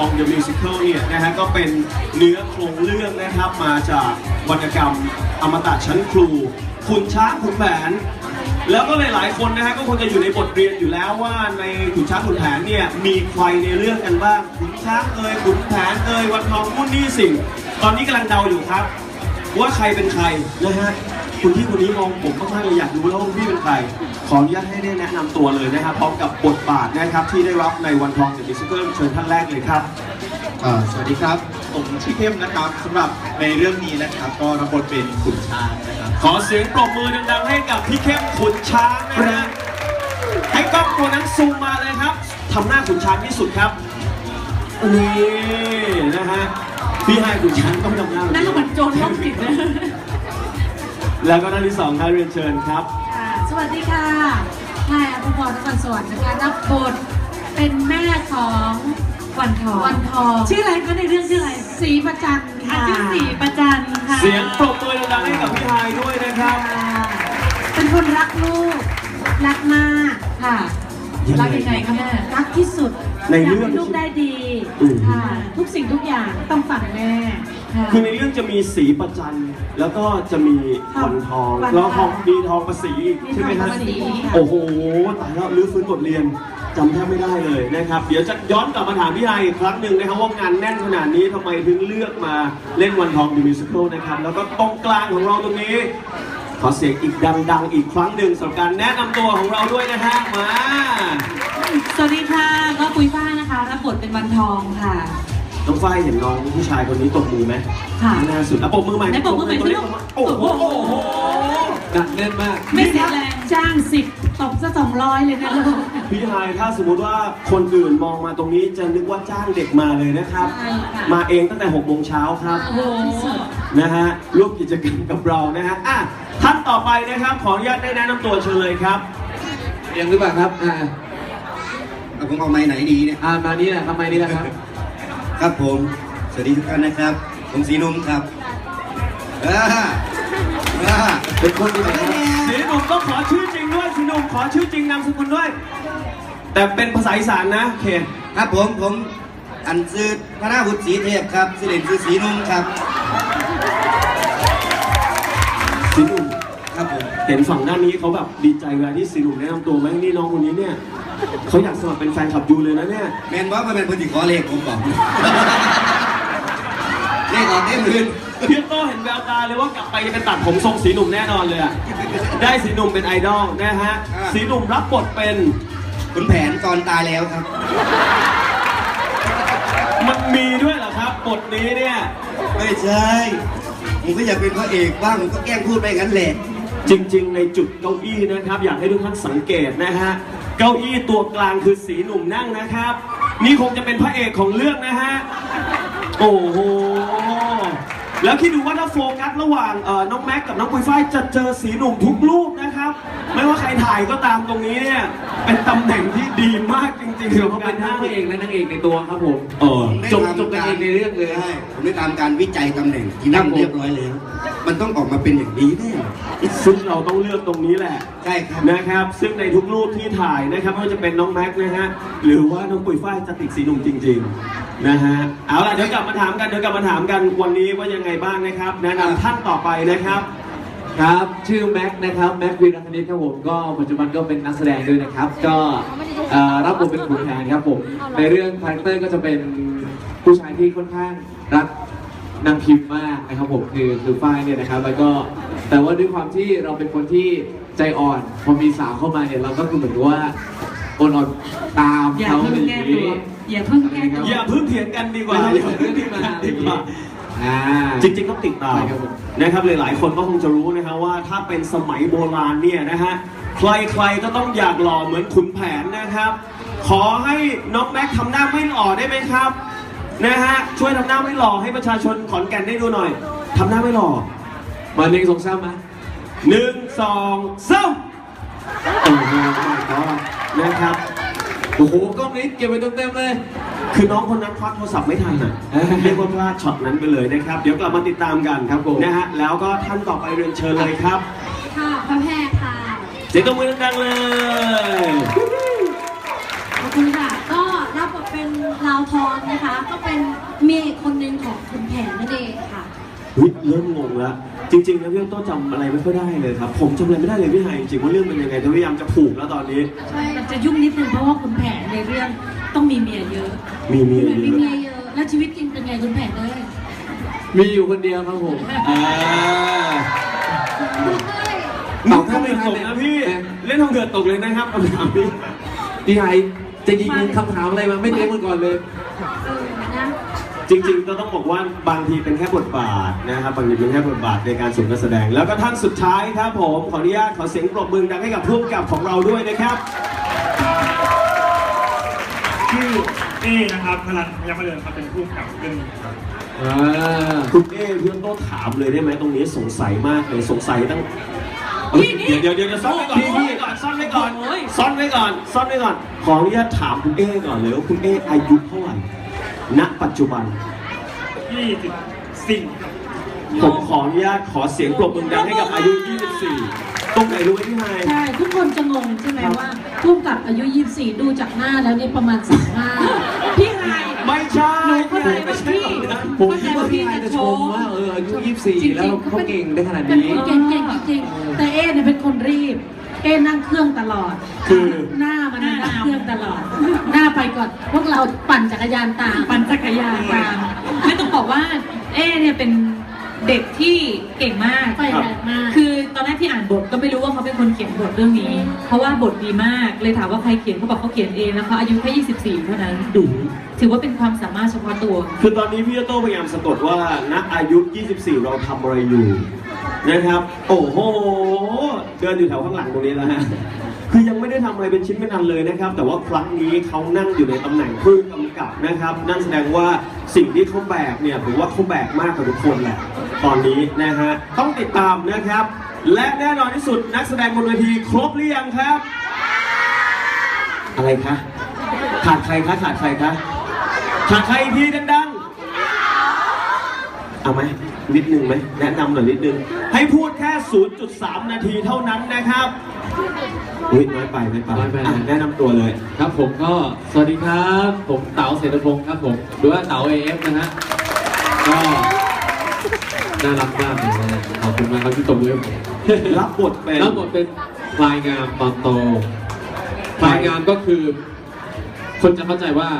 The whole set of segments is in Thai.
องเดอะมิวสิคลเนี่ยนะฮะก็เป็นเนื้อโครงเรื่องนะครับมาจากวรรณกรรมอมตะชั้นครูขุนช้างขุนแผน แล้วก็หลายๆคนนะฮะก็คงจะอยู่ในบทเรียนอยู่แล้วว่าในขุนช้างขุนแผนเนี่ยมีใครในเรื่องกันบ้างขุนช้างเอ่ยขุนแผนเอ่ยวันทองมุ่นนี่สิ่ง ตอนนี้กำลังเดาอยู่ครับ ว่าใครเป็นใครนะฮะคุณพี่คนนี้มองผมมากๆเลยอยากรู้แล้วว่าพี่เป็นใคร ขออนุญาตให้ได้แนะนำตัวเลยนะครับพร้อมกับบทบาทนะครับที่ได้รับในวันทองเดอะมิวสิคลเชิญท่านแรกเลยครับอ่าสวัสดีครับ ผมชื่อเข้มนะครับสำหรับในเรื่องนี้นะครับ ก็รับบทเป็นขุนช้างนะครับ ขอเสียงปรบมือดังๆให้กับพี่เข้มขุนช้างนะฮะให้กล้องตัวนั้นซูมมาเลยครับทำหน้าขุนช้างที่สุดครับนี่นะฮะพี่ให้ขุนช้างต้องทำหน้าแบบนั่นก็เหมือนโจรโรคจิตเลยแล้วก็ท่านที่สองครับเรียนเชิญครับค่ะส วัสดีค่ะนายอภพรนครสวรรค์นะคะรับบทเป็นแม่ของวันทองวันทองชื่ออะไรคะในเรื่องชื่ออะไรศรีประจันอาค่ะชื่อสีประจันค่ะเสียงปรบมือดังๆให้กับพี่ไฮายด้วยนะครับ เป็นคนรักลูกรักมากค่ะยังไง รักยังไงคะแม่รักที่สุด ในอยากเรื่องให้ลูกได้ดีอืม ค่ะทุกสิ่งทุกอย่างต้องฝังแม่ค่ะ คือในเรื่องจะมีสีประจันแล้วก็จะมีวันทองวันทอง แล้วทองมีทองประสีใช่ไหมครับทองประสีค่ะโอ้โหตายแล้วรื้อฟื้นบทเรียนจำแทบไม่ได้เลยนะครับ เดี๋ยวจะย้อนกลับมาถามพี่ไฮายอีกครั้งหนึ่งนะครับว่างานแน่นขนาดนี้ทำไมถึงเลือกมาเล่นวันทองดิมิวสิคลนะครับ แล้วก็ตรงกลางของเราตรงนี้ ขอเสียงอีกดังๆ อีกครั้งหนึ่งสำหรับการแนะนำตัวของเราด้วยนะฮะมา สวัสดีค่ะ ก็ปุ้ยฝ้ายนะคะ รับบทเป็นวันทองค่ะ น้องฝ้ายเห็นน้องผู้ชายคนนี้ตบมือไหมค่ะหน้าสุดอะปรบมือใหม่ไหนปรบมือใหม่สิลูกโอ้โหโอ้โหหนักแน่นมาก ไม่เสียแรงจ้างสิบตบซะสองร้อยเลยนะลูก พี่ไฮายถ้าสมมุติว่าคนอื่นมองมาตรงนี้จะนึกว่าจ้างเด็กมาเลยนะครับ ใช่ค่ะ มาเองตั้งแต่6โมงเช้าครับ โอ้โหนะฮะร่วมกิจกรรมกับเรานะฮะอะท่านต่อไปนะครับ ขออนุญาตได้แนะนำตัวเชิญเลยครับยังหรือเปล่าครับ อ่า เอาผมเอาไม้ไหนดีเนี่ย อ่ามานี่แหละครับมานี่แหละครับ ครับผม สวัสดีทุกท่านนะครับ ผมสีนุ่มครับอ่าอ่าเป็นคนที่ไหนครับสีหนุ่มต้องขอชื่อจริงด้วยสีหนุ่มขอชื่อจริงนามสกุลด้วย แต่เป็นภาษาอีสานนะโอเคครับผม ผมอันซื้อพระนาบุตรสีเทพครับสิเด่นคือสีนุ่มครับ สีหนุ่มครับผม เห็นฝั่งด้านนี้เขาแบบดีใจเวลาที่สีหนุ่มแนะนำตัวไหมนี่น้องคนนี้เนี่ย เขาอยากสมัครเป็นแฟนคลับยูเลยนะเนี่ย แมนว่ามันเป็นคนที่ขอเลขผมบอกเลขออกเต็มพื้นพี่โต้เห็นแววตาเลยว่ากลับไปจะไปตัดผมทรงสีหนุ่มแน่นอนเลยอะได้สีหนุ่มเป็นไอดอลนะฮะอ่าสีหนุ่มรับบทเป็นคุณแผนก่อนตายแล้วครับ มันมีด้วยเหรอครับบทนี้เนี่ย ไม่ใช่ผมก็อยากเป็นพระเอกบ้างผมก็แกล้งพูดไปงั้นแหละ จริง ๆ ในจุดเก้าอี้นะครับ อยากให้ทุกท่านสังเกตนะฮะ เก้าอี้ตัวกลางคือสีหนุ่มนั่งนะครับ นี่คงจะเป็นพระเอกของเรื่องนะฮะ โอ้โห แล้วคิดดูว่าถ้าโฟกัสระหว่างน้องแม็กกับน้องปุยฝ้ายจะเจอสีหนุ่มทุกรูปนะ ไม่ว่าใครถ่ายก็ตามตรงนี้เนี่ยเป็นตำแหน่งที่ดีมากจริงๆคือสำหเขารับเป็กานรทั้งนั่งพระเอกและนางเอกในตัวครับผมเออจบจบกันเองในเรื่องเลย ใช่ผมได้ตามการวิจัยตำแหน่งที่นั่งครับผมเรียบร้อยแล้ว มันต้องออกมาเป็นอย่างนี้แน่ซึ่งเราต้องเลือกตรงนี้แหละ ใช่ครับ นะครับ ซึ่งในทุกรูปที่ถ่ายนะครับไม่ว่าจะเป็นน้องแม็กซ์นะฮะ หรือว่าน้องปุยฝ้ายจะติดสีหนุ่มจริง ๆ นะฮะ เอาล่ะเดี๋ยวกลับมาถามกัน เดี๋ยวกลับมาถามกันวันนี้ว่ายังไงบ้างนะครับ แนะนำท่านต่อไปนะครับ ครับ ชื่อแม็กนะครับแม็กวีรคณิตครับผมก็ปัจจุบันก็เป็นนักแสดงด้วยนะครับ ก็เอ่อรับบทเป็นขุนแผนครับผมในเรื่องคาแรคเตอร์ก็จะเป็นผู้ชายที่ค่อนข้างรักนางพิมพ์มากนะครับผมคือคือฝ้ายเนี่ยนะครับ แล้วก็แต่ว่าด้วยความที่เราเป็นคนที่ใจอ่อน พอมีสาวเข้ามาเนี่ยเราก็คือเหมือนกับว่าโอนอ่อนตามอย่าเขาเพิ่งอะไรอแก้ย่างตัวนี้อย่าเพิ่งแก้ตัวอย่าเพิ่งเถียงกันดีกว่าไม่อย่าใช่เพิ่งเรื่องเถียที่งมากันดีกว่า อ่า จริงๆต้องติดตามใช่ครับผมนะครับหลายๆคนก็คงจะรู้นะครับว่าถ้าเป็นสมัยโบราณเนี่ยนะฮะใครๆก็ต้องอยากหล่อเหมือนขุนแผนนะครับ ขอให้น้องแม็กทำหน้าไม่หล่อได้ไหมครับนะฮะช่วยทำหน้าไม่หล่อให้ประชาชนขอนแก่นได้ดูหน่อยทำหน้าไม่หล่อมาหนึ่งสองสามมาหนึ่งสองสามโอ้โหก็นะครับ โอ้โหกล้องนี้เก็บไว้เต็มๆเลย คือน้องคนนั้นควักโทรศัพท์ไม่ทันอะเรียกว่าพลาดช็อตนั้นไปเลยนะครับ เดี๋ยวกลับมาติดตามกันครับผมนะฮะแล้วก็ท่านต่อไปเรียนเชิญเลยครับค่ะพระแพรค่ะเสียงตบมือดังๆเลย ขอบคุณค่ะ ก็รับบทเป็นลาวทองนะคะ ก็เป็นเมียอีกคนหนึ่งของคุณแผนนั่นเองค่ะอุ๊ยเริ่มงงแล้ว จริงๆแล้วพี่ต้นจำอะไรไม่ค่อยได้เลยครับ ผมจำอะไรไม่ได้เลยพี่ไฮจริงๆว่าเรื่องมันยังไงแต่พยายามจะผูกแล้วตอนนี้ ใช่มันจะยุ่งนิดนึงเพราะว่าคุณแผนในเรื่องต้องมีเมียเยอะมีเมียมีเยเมียอะเยอะ แล้วชีวิตจริงเป็นไงคุณแผนเลยมีอยู่คนเดียวครับผมอ่าหนูทำไมตกนะพี่เล่นทองเกิดตกเลยนะครับคำถามพี่พี่ไฮจะยิงคำถามอะไรมาไม่เตรียมกันก่อนเลย เออนะ จริงๆก็ต้องบอกว่าบางทีเป็นแค่บทบาทนะครับบางทีเป็นแค่บทบาทในการส่งการแสดง แล้วก็ท่านสุดท้ายครับผมขออนุญาตขอเสียงปรบมือดังให้กับผู้กำกับของเราด้วยนะครับชื่อเอนะครับพลันยังไม่เดินครับเป็นผู้กำกับเรื่องนี้ครับ อ่าคุณเอเพื่อนโต้ถามเลยได้ไหมตรงนี้สงสัยมากเลยสงสัยตั้งเฮ้ยเดี๋ยวเดี๋ยวเดี๋ยวซ่อนไว้ก่อนซ่อนไว้ก่อนซ่อนไว้ก่อนซ่อนไว้ก่อนขออนุญาตถามคุณเอก่อนเลยว่าคุณเออายุเท่าไหร่ ณปัจจุบันยี่สิบสี่ครับผมขออนุญาตขอเสียงปรบมือดังให้กับอายุ 24 ตรงไหนรู้ไหมพี่ไฮใช่ทุกคนจะงงใช่ไหมว่าพุ่มกับอายุ 24 ดูจากหน้าแล้วเนี่ยประมาณ35พี่ไฮไม่ใช่หนูเข้าใจว่าพี่ไม่ใช่แบบนั้นผมคิดว่าพี่ไฮจะชมว่าเอออายุ24 แล้วเขาเก่งได้ขนาดเป็นนี้ คนเก่งเก่งจริงๆแต่เอ๊เนี่ยเป็นคนรีบ เอ๊นั่งเครื่องตลอดคือ หน้ามันนั่งเครื่องตลอด หน้าไปก่อนพวกเราปั่นจักรยานตามปั่นจักรยานตามไม่ต้องบอกว่า เอ๊เนี่ยเป็นเด็กที่เก่งมากไปแรงมาก คือต อนแรกที่อ่านบทก็ไม่รู้ว่าเขาเป็นคนเขียนบทเรื่องนี้ เพราะว่าบทดีมากเลยถามว่าใครเขียนเขาบอกเขาเขียนเองแล้วเขาอายุแค่24 เท่านั้นดูถือว่าเป็นความสามารถเฉพาะตัว คือตอนนี้พี่โต้พยายามสะกดว่าณอายุ 24 เราทำอะไรอยู่นะครับ โอ้โหเดินอยู่แถวข้างหลังตรงนี้แล้วฮะคือยังไม่ได้ทำอะไรเป็นชิ้นเป็นอันเลยนะครับ แต่ว่าครั้งนี้เขานั่งอยู่ในตำแหน่งผู้กำกับนะครับ นั่นแสดงว่าสิ่งที่เขาแบกเนี่ยผมว่าเขาแบกมากกว่าทุกคนแหละตอนนี้นะฮะต้องติดตามนะครับ และแน่นอนที่สุดนักแสดงบนเวทีครบหรือยังครับ อะไรคะ ขาดใครคะขาดใครคะขาดใครอีกทีดังๆเอาไหมนิดนึงไหมแนะนำหน่อยนิดนึง ให้พูดแค่ 0.3 นาทีเท่านั้นนะครับอุ้ยน้อยไปน้อยไปน้อยไป อะแนะนำตัวเลย ครับผมก็สวัสดีครับ ผมเต๋าเศรษฐพงศ์ครับผมหรือว่าเต๋าเอฟนะฮะก็ น่ารักมากเลยนะขอบคุณมากครับที่ตบมือให้ผมรับบทเป็นแล้วบทเป็นพลายงามตอนโตพลายงามก็คือ คนจะเข้าใจว่า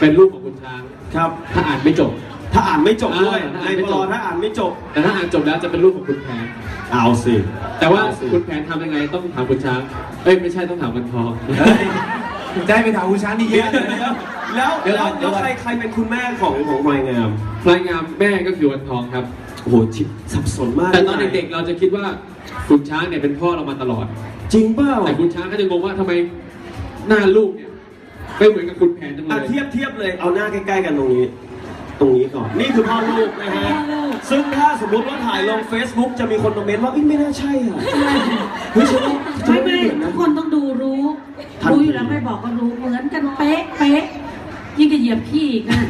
เป็นลูกของคุณช้าง ครับ ถ้าอ่านไม่จบ ถ้าอ่านไม่จบด้วยอ่าถ้าในอ่านไม่ปจลบถ้าอ่านไม่จบ แต่ถ้าอ่านจบแล้วจะเป็นลูกของคุณแผน เอาสิ แต่ว่าเอสิคุณแผนทำยังไงต้องถามคุณช้าง เอ้ยไม่ใช่ต้องถามวันทอง ได้ไปถามคุณช้างนี่เยเดี๋ยวอะเดี๋ยวเดี๋ยวแล้วเดี๋ยวแล้วเดี๋แล้ยววใครใครเป็นคุณแม่ของของพลายงามพลายงามแม่ก็คือวันทองครับ โอ้โหชิบสับสนมากแต่ตอนเด็กๆเราจะคิดว่าคุณช้างเนี่ยเป็นพ่อเรามาตลอดจริงเปล่าแต่คุณช้างก็จะงงว่าทำไมหน้าลูกเนี่ยไม่เหมือนกับคุณแผนจังเลอะย เทียบเทียบเลยเอาหน้าใกล้ๆกันตรงนี้ ตรงนี้ก่อนนี่คือพ่อลูกนะฮะซึ่งถ้าสมมติว่าถ่ายลง Facebook จะมีคนมาเมนต์ว่าเอ้ยไม่น่าใช่อะเฮ้ยฉันว่าฉันไม่ว่าไม่เหมือนนะทุกคนต้องดูรู้ บอกก็รู้เหมือนกันเป๊ะเป๊ะยิ่งจะเหยียบพี่อีกนะ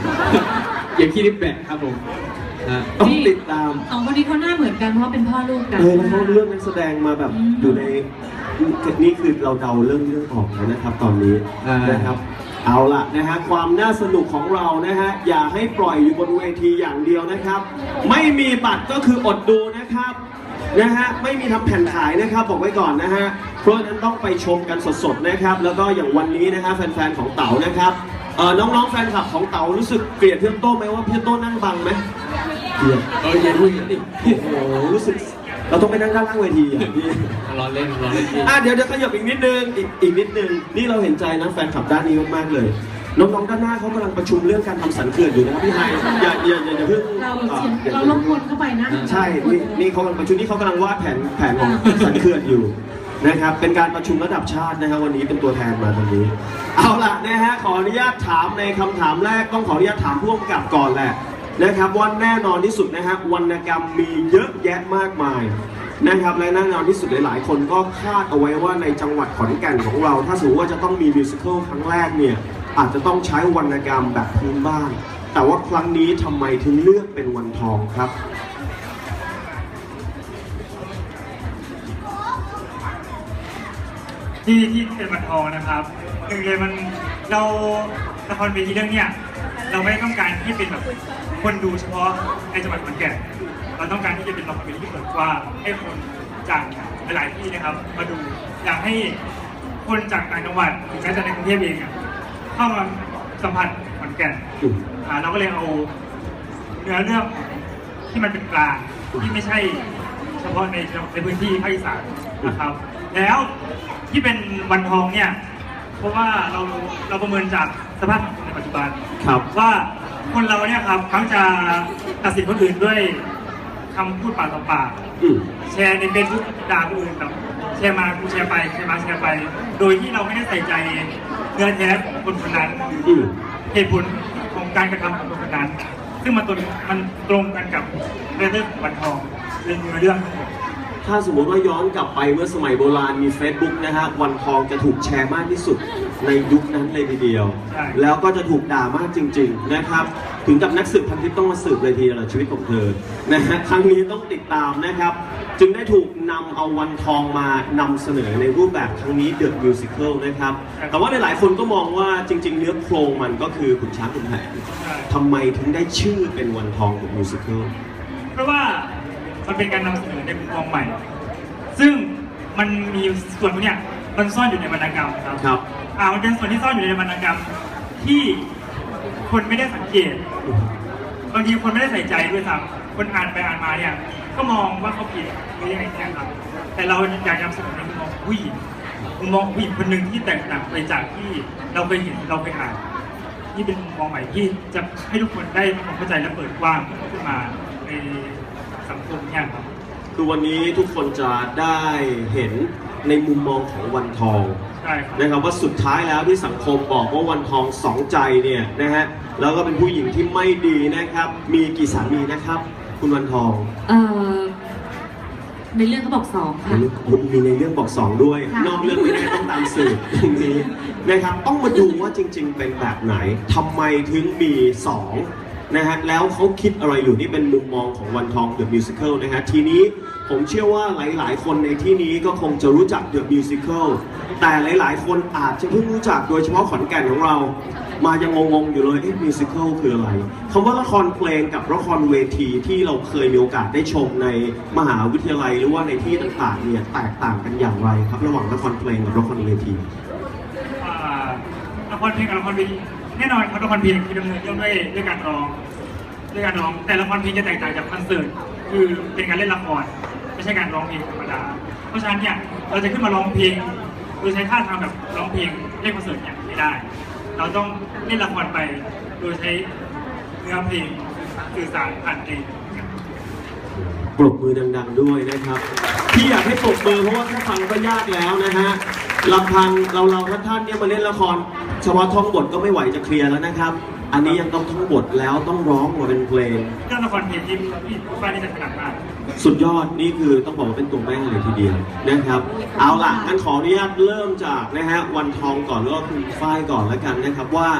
อย่างที่นิบแบกครับผมฮะต้องติดตาม สองคนนี้เขาหน้าเหมือนกันเพราะว่าเป็นพ่อลูกกัน เออแล้วเขาเรื่องนักแสดงมาแบบอืม อยู่ในนี่คือเราเดาเรื่องเรื่องออกแล้วนะครับ ตอนนี้อ่าน นะครับ เอาล่ะนะฮะความน่าสนุกของเรานะฮะอย่าให้ปล่อยอยู่บนเวทีอย่างเดียวนะครับ ไม่มีบัตรก็คืออดดูนะครับ นะฮะไม่มีทำแผ่นขายนะครับบอกไว้ก่อนนะฮะเพราะฉะนั้นต้องไปชมกันสดๆนะครับ แล้วก็อย่างวันนี้นะฮะแฟนๆของเต๋านะครับเออน้องๆแฟนคลับของเต๋ารู้สึกเกลียดเพื่อนโต้ไหมว่าเพื่อนโต้นั่งบังไหมเกลียดเอออย่าพูดอย่างนี้โอ้โหรู้สึกเราต้องไปนั่งด้านล่างเวทีอะพี่รอเล่นรอเล่นพี่อะเดี๋ยวเดี๋ยวขยับอีกนิดนึงอีกอีกนิดนึงนี่เราเห็นใจนะแฟนคลับด้านนี้มากๆเลย น้องๆด้านหน้าเขากำลังประชุมเรื่องการทำสันเขื่อนอยู่นะครับพี่ไฮอย่าอย่าอย่าอย่าเพิ่งเราอ่อเสียงอย่เราลบกวนเข้าไปนะใช่นี่นี่เขากำลังประชุมนี่เขากำลังวาดแผนแผนของสันเขื่อนอยู่นะครับ เป็นการประชุมระดับชาตินะครับวันนี้เป็นตัวแทนมาตรงนี้ เอาล่ะนะฮะขออนุญาตถามในคำถามแรกต้องขออนุญาตถามผู้กำกับก่อนแหละนะครับว่าแน่นอนที่สุดนะฮะวรรณกรรมมีเยอะแยะมากมายนะครับและแน่นอนที่สุดหลาย ๆ คนก็คาดเอาไว้ว่าในจังหวัดขอนแก่นของเรา ถ้าสมมติว่าจะต้องมีมิวสิควลครั้งแรกเนี่ย อาจจะต้องใช้วรรณกรรมแบบพื้นบ้าน แต่ว่าครั้งนี้ทำไมถึงเลือกเป็นวันทองครับ ที่ที่เป็นวันทองนะครับหนึ่งเลยมันเราละครเวทีเรื่องเนี้ยเราไม่ต้องการที่เป็นแบบคนดูเฉพาะในจังหวัดขอนแก่นเราต้องการที่จะเป็นละครเวทีที่เปิดกว้างให้คนจากหลายที่นะครับ มาดูอยากให้คนจากต่างจังหวัดหรือแม้แต่ในกรุงเทพเองอะ เข้ามาสัมผัสขอนแก่นอืมอ่าเราก็เลยเอาเนื้อเรื่องที่มันเป็นกลางที่ไม่ใช่เฉพาะในในพื้นที่ภาคอีสานนะครับ แล้วที่เป็นวันทองเนี่ย เพราะว่าเราเราประเมินจากสภาพสังคมในปัจจุบันครับว่าคนเราเนี่ยครับเขาจะตัดสินคนอื่นด้วยคำพูดปากต่อปากอืมแชร์ในเฟซบุ๊กด่าคนอื่นแบบแชร์มากูแชร์ไปแชร์มาแชร์ไป โดยที่เราไม่ได้ใส่ใจ เนื้อแท้ของคนคนนั้นอืม เหตุผลของการกระทำของคนคนนั้น ซึ่งมันตรงมันตรงกันกับเรื่องของวันทองเรื่องเนื้อเรื่องทั้งหมด ถ้าสมมติว่าย้อนกลับไปเมื่อสมัยโบราณมี Facebook นะฮะวันทองจะถูกแชร์มากที่สุดในยุคนั้นเลยทีเดียว ใช่ แล้วก็จะถูกด่ามากจริง ๆนะครับ ถึงกับนักสืบพันทิพย์ต้องมาสืบเลยทีเดียวชีวิตของเธอนะฮะครั้งนี้ต้องติดตามนะครับ จึงได้ถูกนำเอาวันทองมานำเสนอในรูปแบบครั้งนี้เดอะมิวสิควลนะครับ แต่ว่าหลายๆคนก็มองว่าจริง ๆ เนื้อโครงมันก็คือขุนช้างขุนแผนใช่ทำไมถึงได้ชื่อเป็นวันทองเดอะมิวสิควลเพราะว่ามันเป็นการนำเสนอในมุมมองใหม่ ซึ่งมันมีส่วนพวกเนี้ยมันซ่อนอยู่ในวรรณกรรมครับครับ อ่ามันเป็นส่วนที่ซ่อนอยู่ในวรรณกรรมที่คนไม่ได้สังเกตบางทีคนไม่ได้ใส่ใจด้วยซ้ำคนอ่านไปอ่านมาเนี่ย ก็มองว่าเขาผิดหรือยังไงเนี่ยครับ แต่เราอยากนำเสนอในมุมมองของผู้หญิงมุมมองของผู้หญิงคนหนึ่งที่แตกต่างไปจากที่เราเคยเห็นเราเคยอ่านนี่เป็นมุมมองใหม่ที่จะให้ทุกคนได้ทำความเข้าใจและเปิดกว้างขึ้นมาในสังคมเนี่ยครับคือวันนี้ทุกคนจะได้เห็นในมุมมองของวันทองใช่ครับนะครับว่าสุดท้ายแล้วที่สังคมบอกว่าวันทองสองใจเนี่ยนะฮะแล้วก็เป็นผู้หญิงที่ไม่ดีนะครับ มีกี่สามีนะครับ คุณวันทองเอ่อในเรื่องเขาบอกสองค่ะ คุณมีในเรื่องบอกสองด้วย ค่ะ นอกเรื่องไม่ได้ต้องตามสืบตรงนี้นะครับ ต้องมาดูว่าจริง ๆ เป็นแบบไหนทำไมถึงมีสองนะฮะแล้วเขาคิดอะไรอยู่นี่เป็นมุมมองของวันทอง The Musical นะฮะทีนี้ผมเชื่อว่าหลายๆ คนในที่นี้ก็คงจะรู้จัก The Musical แต่หลายๆ คนอาจจะเพิ่งรู้จักโดยเฉพาะขอนแก่นของเรา มายังงงๆอยู่เลยเอ๊ะมิวสิควลคืออะไรคำว่าละครเพลงกับละครเวทีที่เราเคยมีโอกาสได้ชมในมหาวิทยาลัยหรือว่าในที่ต่างๆเนี่ยแตกต่างกันอย่างไรครับ ระหว่างละครเพลงกับละครเวทีอ่าละครเพลงกับละครเวทีแน่นอนครับละครเพลงคือดำเนินเรื่องด้วยด้วยการร้องด้วยการร้องแต่ละครเพลงจะแตกต่างจากคอนเสิร์ตคือเป็นการเล่นละครไม่ใช่การร้องเพลงธรรมดา เพราะฉะนั้นเนี่ยเราจะขึ้นมาร้องเพลงโดยใช้ท่าทางแบบร้องเพลงเล่นคอนเสิร์ตเนี่ยไม่ได้ เราต้องเล่นละครไป โดยใช้เนื้อเพลงสื่อสารผ่านเพลงปรบมือดัง ๆ ด้วยนะครับที่อยากให้ปรบมือเพราะว่าแค่ฟังก็ยากแล้วนะฮะลำพังเราเราท่านท่านๆเนี่ยมาเล่นละครเฉพาะท่องบทก็ไม่ไหวจะเคลียร์แล้วนะครับ อันนี้ยังต้องท่องบทแล้วต้องร้องมาเป็นเพลงเรื่องละครเพลงที่พี่ฟ้านี่จะถนัดมาก สุดยอดนี่คือต้องบอกว่าเป็นตัวแม่เลยทีเดียวนะครับ เอาล่ะงั้นขออนุญาตเริ่มจากนะฮะวันทองก่อนแล้วก็คุณฝ้ายก่อนแล้วกันนะครับว่า